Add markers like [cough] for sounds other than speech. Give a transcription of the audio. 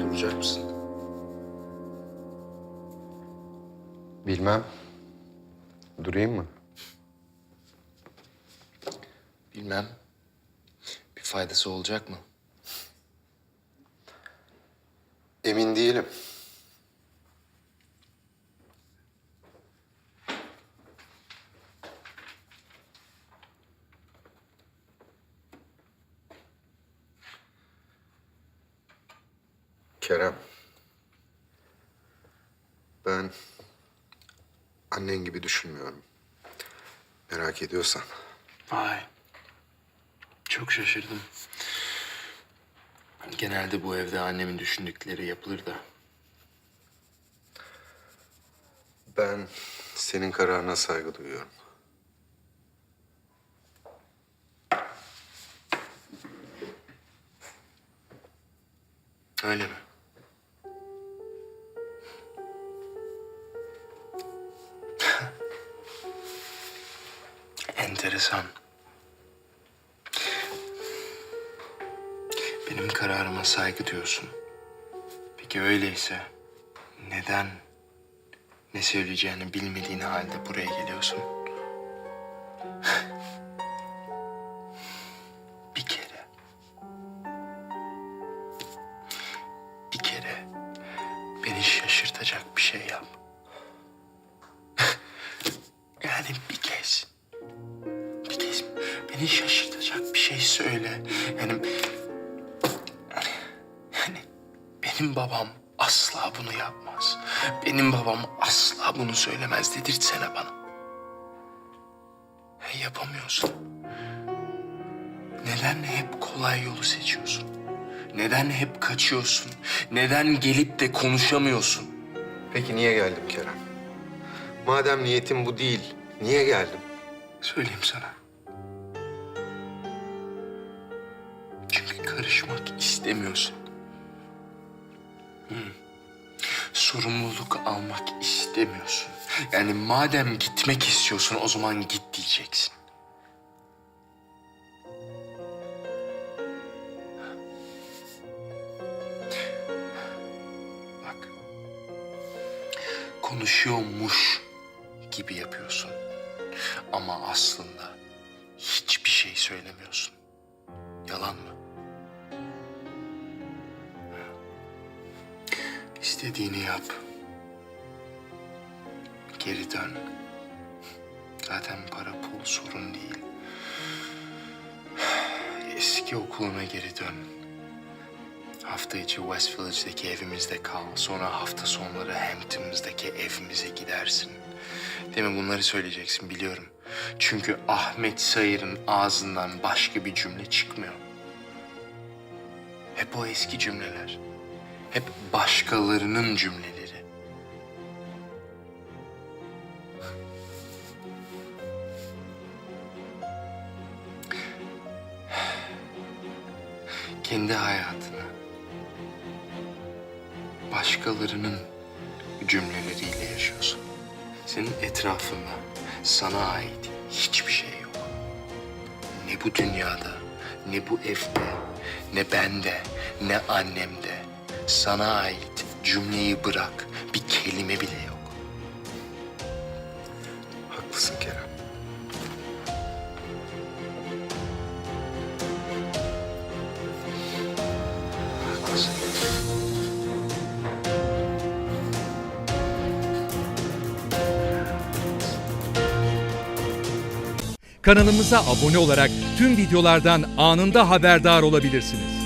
duracak mısın? Bilmem. Durayım mı? Bilmem. Bir faydası olacak mı? Emin değilim. Kerem. Ben annen gibi düşünmüyorum. Merak ediyorsan. Vay. Çok şaşırdım. Genelde bu evde annemin düşündükleri yapılır da. Ben senin kararına saygı duyuyorum. Öyle mi? Enteresan. Benim kararıma saygı diyorsun. Peki öyleyse neden ne söyleyeceğini bilmediğin halde buraya geliyorsun? [laughs] bir kere. Bir kere beni şaşırtacak bir şey yap. Beni şaşırtacak bir şey söyle. Yani yani benim babam asla bunu yapmaz. Benim babam asla bunu söylemez dedirtsene bana. E, yapamıyorsun. Neden hep kolay yolu seçiyorsun? Neden hep kaçıyorsun? Neden gelip de konuşamıyorsun? Peki niye geldim Kerem? Madem niyetim bu değil, niye geldim? Söyleyeyim sana. Karışmak istemiyorsun. Hı. Sorumluluk almak istemiyorsun. Yani madem gitmek istiyorsun o zaman git diyeceksin. Bak. Konuşuyormuş gibi yapıyorsun. Ama aslında hiçbir şey söylemiyorsun. Yalan mı? İstediğini yap. Geri dön. Zaten para pul sorun değil. Eski okuluna geri dön. Hafta içi West Village'daki evimizde kal. Sonra hafta sonları Hampton'ımızdaki evimize gidersin. Değil mi? Bunları söyleyeceksin biliyorum. Çünkü Ahmet Sayır'ın ağzından başka bir cümle çıkmıyor. Hep o eski cümleler. Hep başkalarının cümleleri. Kendi hayatını başkalarının cümleleriyle yaşıyorsun. Senin etrafında sana ait hiçbir şey yok. Ne bu dünyada, ne bu evde, ne bende, ne annemde. Sana ait cümleyi bırak, bir kelime bile yok. Haklısın Kerem. Haklısın. Kanalımıza abone olarak tüm videolardan anında haberdar olabilirsiniz.